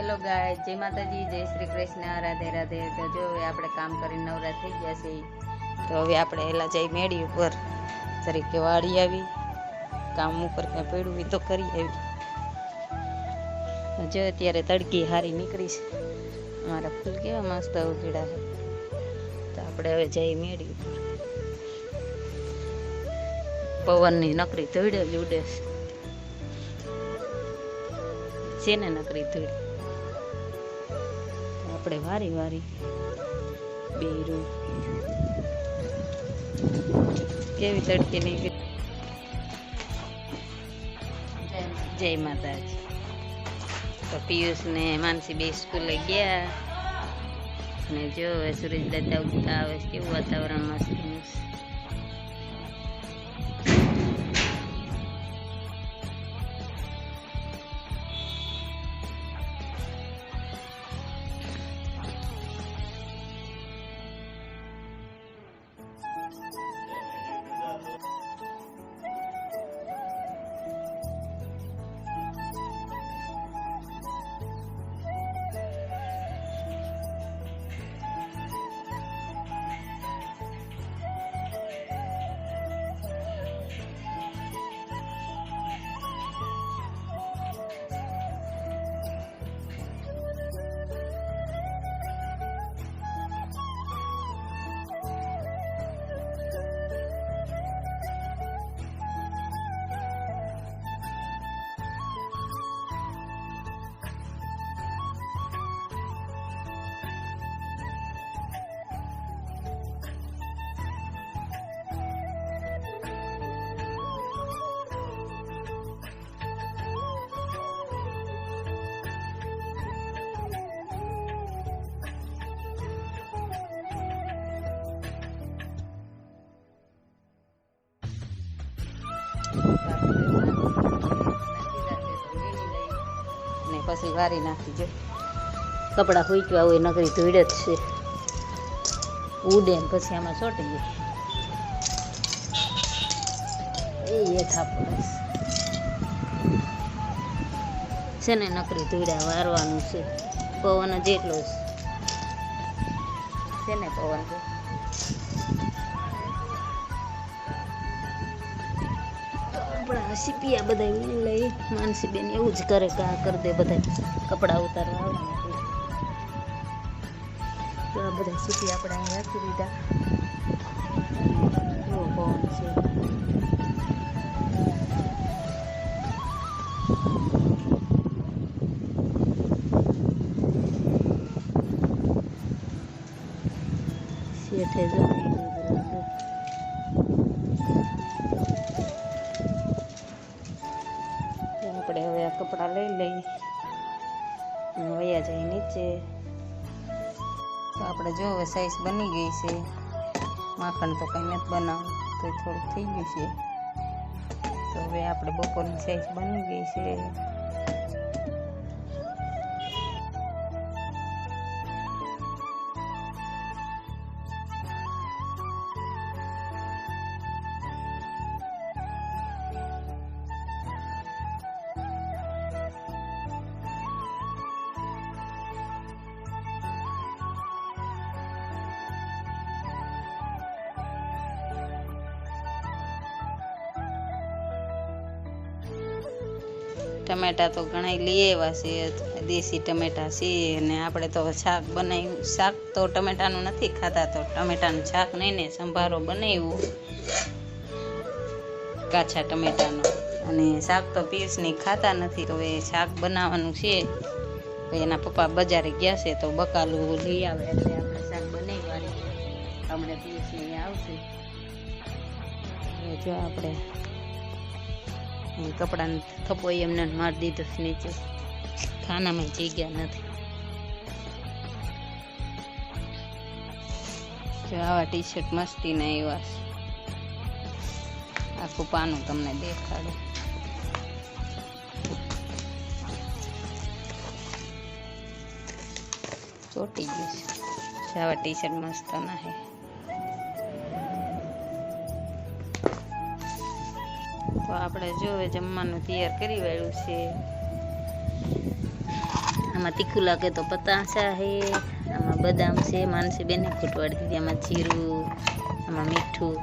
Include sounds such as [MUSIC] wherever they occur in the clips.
Hello ગાય જય માતાજી, જય શ્રી કૃષ્ણ, રાધે રાધે. તો જો હવે આપણે કામ કરીને નવરા થઈ ગયા છે તો હવે આપણે હેલા જઈ મેળી ઉપર. તરીકે વાળી આવી, કામ ઉપર કાંઈ પડ્યું તો કરી આવી. જો અત્યારે તડકી હારી નીકળી છે. મારા ફૂલ કેવા મસ્ત ઉગડ્યા છે. તો આપણે હવે જઈ મેળી ઉપર. પવનની નકરી ધોઈડે જ ઉડે છે. ને નકરી ધૂળ આપણે વારી વારી બે કેવી તડકી નીકળી? જય માતાજી. તો પિયુષ ને માનસી બે સ્કૂલે ગયા. અને જો હવે સુરેશ દાદા ઉગતા આવે કેવું વાતાવરણ મસ્ત છે. ને પછી વારી નાખી જો. કપડાં ફૂંકવા હોય, નકરી ધોઈડ જ છે. ઉડે ને પછી આમાં ચોટી જાય એ થાપડ પડે છે નકરી ધૂળા વારવાનું છે. પવન જ. છે ને પવન? તો આપણા સીપિયા બધા લઈ માનસી બેન એવું જ કરે કે આ કરી દે બધા કપડાં ઉતારવા આવે ને એટલે. તો આ બધા સીપિયા આપણે અહીં રાખી દીધા કેવો પવન છે શેઠે જો હવે સાઈઝ બની ગઈ છે. માખણ તો કંઈ નથી બનાવવું તો થોડુંક થઈ ગયું છે. તો હવે આપણે બપોરની સાઈઝ બની ગઈ છે. ટમેટા તો ઘણા લઈ આવ્યા છે દેશી ટમેટા છે, અને આપણે તો શાક બનાવ્યું. શાક તો ટમેટાનું નથી ખાતા, તો ટમેટાનું શાક નહીં ને, સંભારો બનાવ્યું. કાચા ટમેટાનું. અને શાક તો પીસની ખાતા નથી એ શાક બનાવવાનું છે. એના પપ્પા બજારે ગયા છે, તો બકાલું લઈ આવે એટલે આપણે શાક બનાવવાની હમણાં પીસની આવશે. જો આપણે કપડાને થપ્પો એમને મારી દીધો નીચે. ખાનામાં જગ્યા નથી. જો આવા ટી શર્ટ મસ્તીના એવા છે. આખું પાનું તમને દેખાડે. ચોટી ગયું છે. આવા ટી શર્ટ મસ્ત ના તો આપણે જોવે જમવાનું તૈયાર કરી વાળ્યું છે. આમાં તીખું લાગે તો પતાસા છે આમાં બદામ છે, માનસી બેને ખૂટવાડી દીધી, આમાં જીરું, આમાં મીઠું,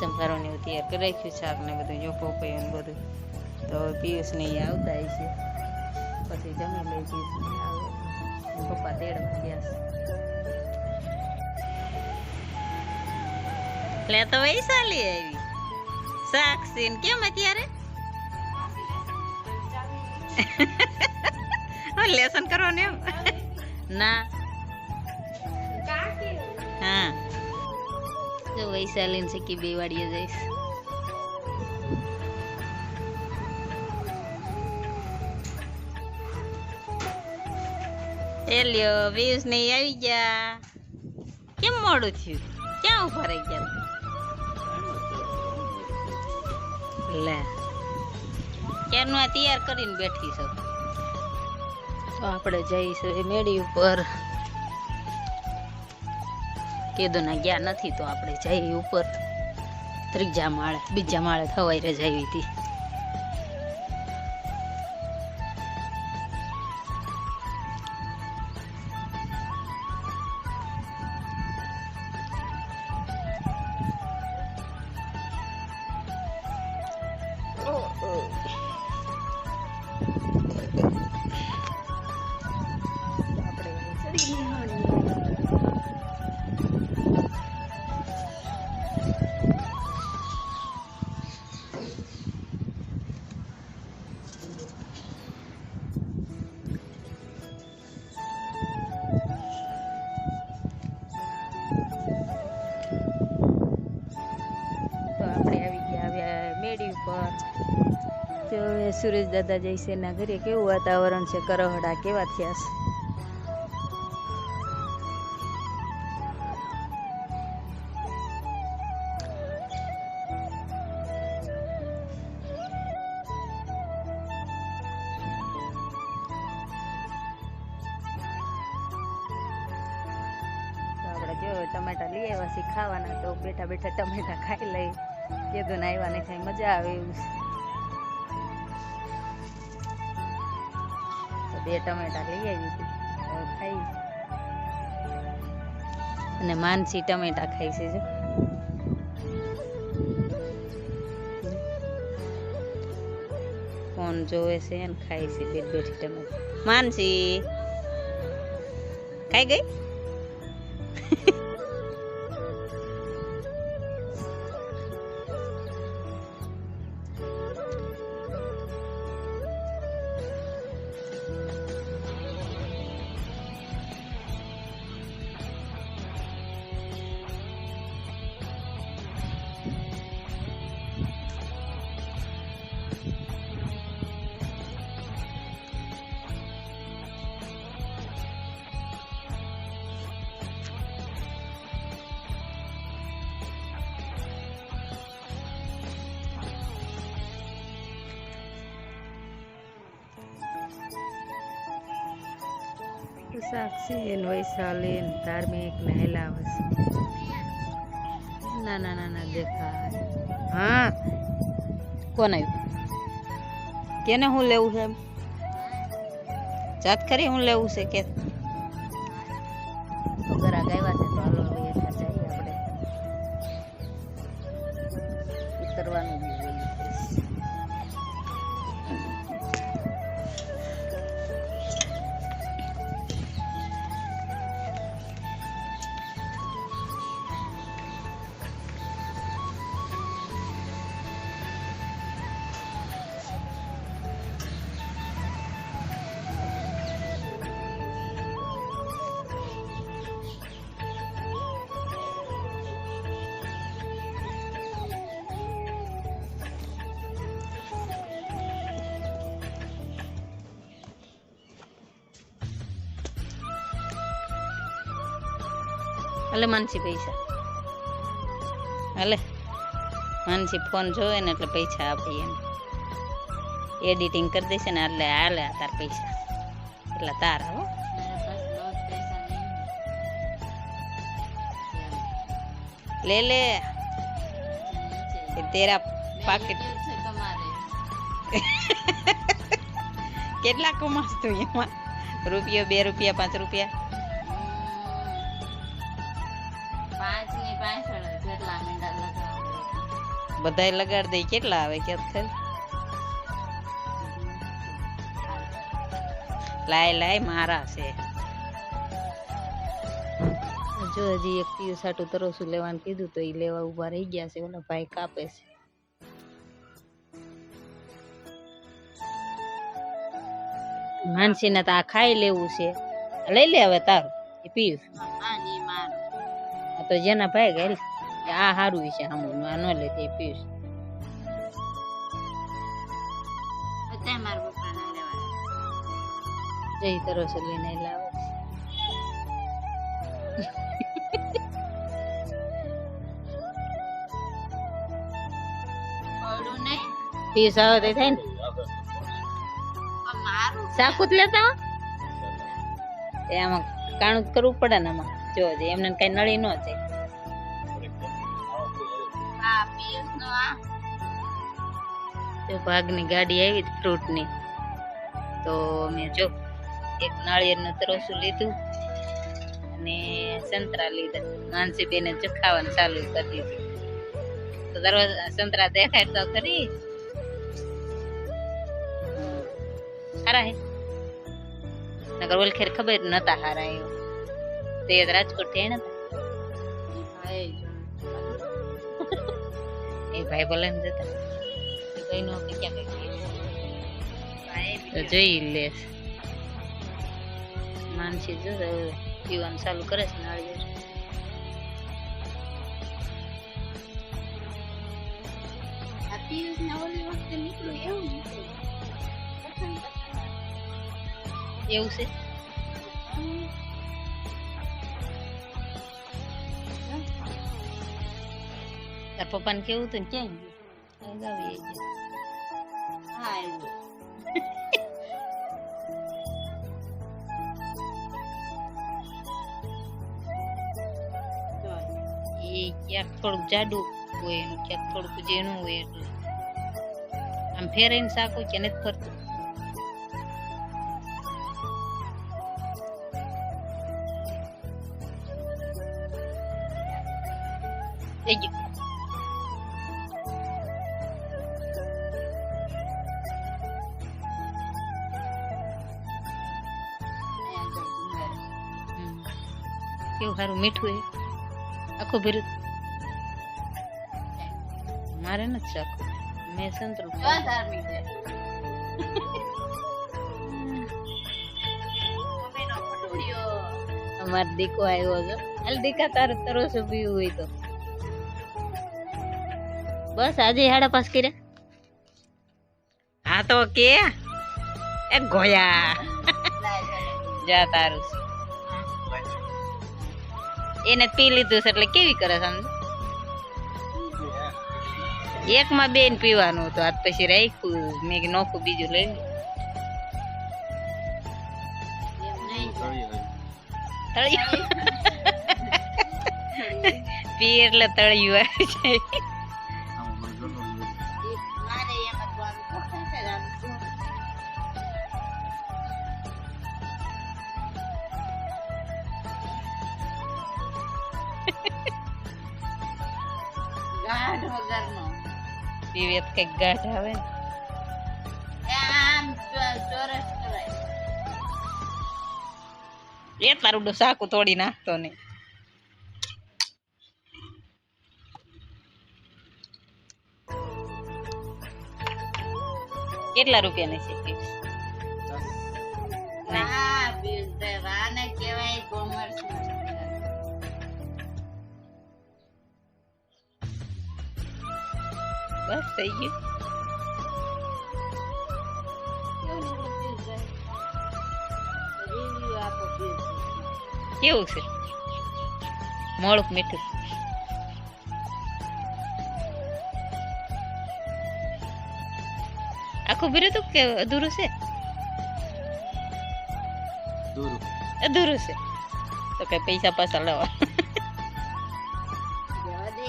સંભારોને એવું તૈયાર કરી રાખ્યું, શાક ને બધું, જો પોપૈયું બધું. તો પિયુષને એ આવતા છે. પછી જમી લઈ પિયુષ ને આવે. પપ્પા તેડવા ગયા છે. લે તો વૈશાલી આવી. સાક્ષી કેમ અત્યારે? લેસન કરવાનું એમ? ના. હા. જો વૈશાલી ને કે બેવાડીએ જઈશ. એ લ્યો નહીં ને આવી ગયા. કેમ મોડું થયું? ક્યાં ઊભા રહી ગયા? લે. ક્યારનું આ તૈયાર કરીને બેઠી છો. તો આપણે જઈશું એ મેળી ઉપર. કેદોના ગયા નથી તો આપણે જઈએ ઉપર. ત્રીજા માળે, બીજા માળે થવાઈ રજાવી હતી તો હવે સુરેશ દાદા જઈશે એના ઘરે, કેવું વાતાવરણ છે? કરહડા કેવા થયા છે? ટમેટા લઈ આવ્યા છીએ ખાવાના, તો બેઠા બેઠા ટમેટા ખાઈ લઈ. કીધું ને આવ્યા ને ખાઈ મજા આવે એવું છે. બે ટમેટા લઈ આવી હતી. ખાઈ. અને માનસી ટમેટા ખાઈ છે જો. ફોન જોવે છે એને ખાય છે બેઠ બેઠી ટમેટા. માનસી, ખાઈ ગઈ? સાક્ષી વૈશાલીન વૈશાલી ધાર્મિક ને હેલાવસ ના ના ના ના દેખાય. હા. કોણ આવ્યું? કેને હું લેવું છે એમ? જાત ખરી હું લેવું છે કે? તો ઘરા આવ્યા હાલે માનસી પૈસા. હાલે. માનસી ફોન જોવે ને એટલે પૈસા આપે એમ. એડિટિંગ કરી દેશે ને એટલે હાલે તાર પૈસા. એટલા તારા હો. લે લે. તેરા પાકેટ. [LAUGHS] કેટલા કમાસ તું એમાં? રૂપિયો, બે રૂપિયા, પાંચ રૂપિયા? બધાય લગાડ દે કેટલા આવે કે ખર લાય લાય મારા છે. જો હજી એક પિયું સાટું તરોસું લેવાનું કીધું તો એ લેવા ઊભા રહી ગયા છે ઓલા ભાઈ કાપે છે. માનસીને તો આ ખાઈ લેવું છે. લઈ લે હવે તારું એ પીયું તો જેના ભાઈ ગયેલ. આ સારું છે આમનું આ ન લે તે પીયું બધા મારા પપ્પાને લેવાના. જઈ લઈને લાવે. છે. ઓળું નહીં પીસ આવે તો થાય ને. સાકુત લેતા એમાં એ કાણું જ કરવું પડે ને આમાં. જે એમને કઈ નળી ન જાય તો ભાગની ગાડી આવી ફ્રૂટની. તો મેં જો એક નાળિયેરનું તરોસું લીધું અને સંતરા લીધા. માનસી બેને જો ખાવાનું ચાલુ કરી દીધું. તો દરરોજ સંતરા દેખાય તો ખરી. સારા હે. નગર ઓલખેર ખબર નતા હારા એવું તે રાજકોટથી ને એ ભાઈ [LAUGHS] બોલે જતા. એ ભાઈ નો કે ક્યાં કઈ જોઈ લે. માનસી જો પીવાનું ચાલુ કરે છે નાળિયેર એવું છે? તાર પપ્પાને કેવું હતું ને? ક્યાં ગયું? અહીં જ આવી જાય. હા એવું એ ક્યાંક થોડુંક જાડું હોય ને ક્યાંક થોડુંક ઝીણું હોય એટલે આમ ફેરાઈને શાક હોય કે નથી ફરતું કેવું સારું મીઠું એ? આખું ભીરું મારે નથી શાકું મેં સંતરું અમાર ધાર્મિક છે મમ્મીનો ભટુડિયો અમારો દીકો આવ્યો છે હાલ દીકા તારે તરોસો પીવું હોય તો. બસ આજે સાડા પાસ કર્યા. હા તો કે. એ ગોયા. જા તારું. એને પી લીધું છે એટલે કેવી કરે સમજ? એકમાં બેન પીવાનું હતું આજ પછી રાખ્યું મેં નોખું બીજું લઈ. તળિયું. [LAUGHS] પી એટલે તળિયું આવી જાય. ગાઢ વગરનો. વિવેક કંઈક ગાંઠ આવે. આમ ચોરસ કરાય. એ તારું ડો તોડી નાખતો નહીં કેટલા રૂપિયાની છે બસ થઈ ગયું કેવું છે મોળું મીઠું આખું ભીરું હતું કે અધૂરું છે અધૂરું છે તો કઈ પૈસા પાછા લેવા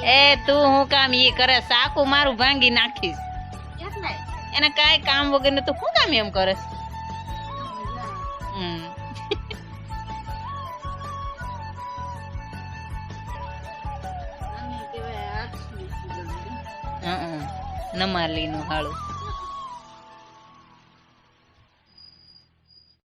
એ તું હું કામ એ કરે સાકુ મારું ભાંગી નાખીશ. એને કાંઈ કામ વગર ને તું શું કામ એમ કરે? હમ. નમાલી નું હાળું.